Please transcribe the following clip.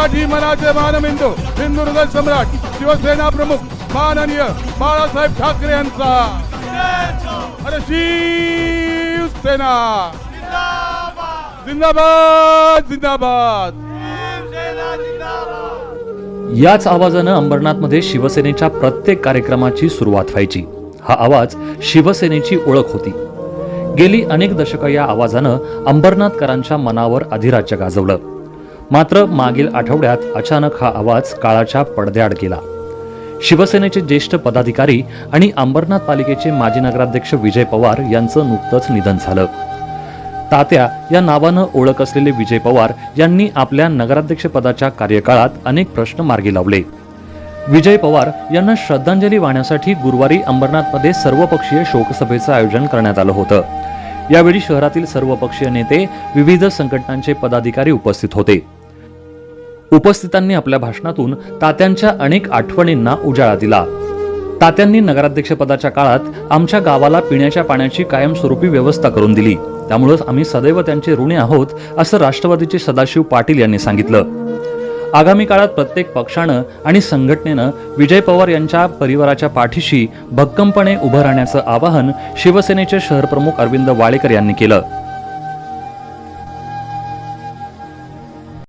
मराठी मनाचे मानबिंदू हिंदुर्ग सम्राट शिवसेना प्रमुख माननीय बाळासाहेब ठाकरे यांचा. अरे शिवसेना. जिंदाबाद जिंदाबाद. याच आवाजानं अंबरनाथमध्ये शिवसेनेच्या प्रत्येक कार्यक्रमाची सुरुवात व्हायची. हा आवाज शिवसेनेची ओळख होती. गेली अनेक दशकं या आवाजानं अंबरनाथकरांच्या मनावर अधिराज्य गाजवलं. मात्र मागील आठवड्यात अचानक हा आवाज काळाच्या पडद्याआड गेला. शिवसेनेचे ज्येष्ठ पदाधिकारी आणि अंबरनाथ पालिकेचे माजी नगराध्यक्ष विजय पवार यांचं नुकतंच निधन झालं. तात्या या नावानं ओळख असलेले विजय पवार यांनी आपल्या नगराध्यक्षपदाच्या कार्यकाळात अनेक प्रश्न मार्गी लावले. विजय पवार यांना श्रद्धांजली वाहण्यासाठी गुरुवारी अंबरनाथमध्ये सर्वपक्षीय शोकसभेचं आयोजन करण्यात आलं होतं. यावेळी शहरातील सर्वपक्षीय नेते विविध संघटनांचे पदाधिकारी उपस्थित होते. उपस्थितांनी आपल्या भाषणातून तात्यांच्या अनेक आठवणींना उजाळा दिला. तात्यांनी नगराध्यक्षपदाच्या काळात आमच्या गावाला पिण्याच्या पाण्याची कायमस्वरूपी व्यवस्था करून दिली. त्यामुळं आम्ही सदैव त्यांचे ऋणी आहोत असं राष्ट्रवादीचे सदाशिव पाटील यांनी सांगितलं. आगामी काळात प्रत्येक पक्षानं आणि संघटनेनं विजय पवार यांच्या परिवाराच्या पाठीशी भक्कमपणे उभं राहण्याचं आवाहन शिवसेनेचे शहरप्रमुख अरविंद वाळेकर यांनी केलं.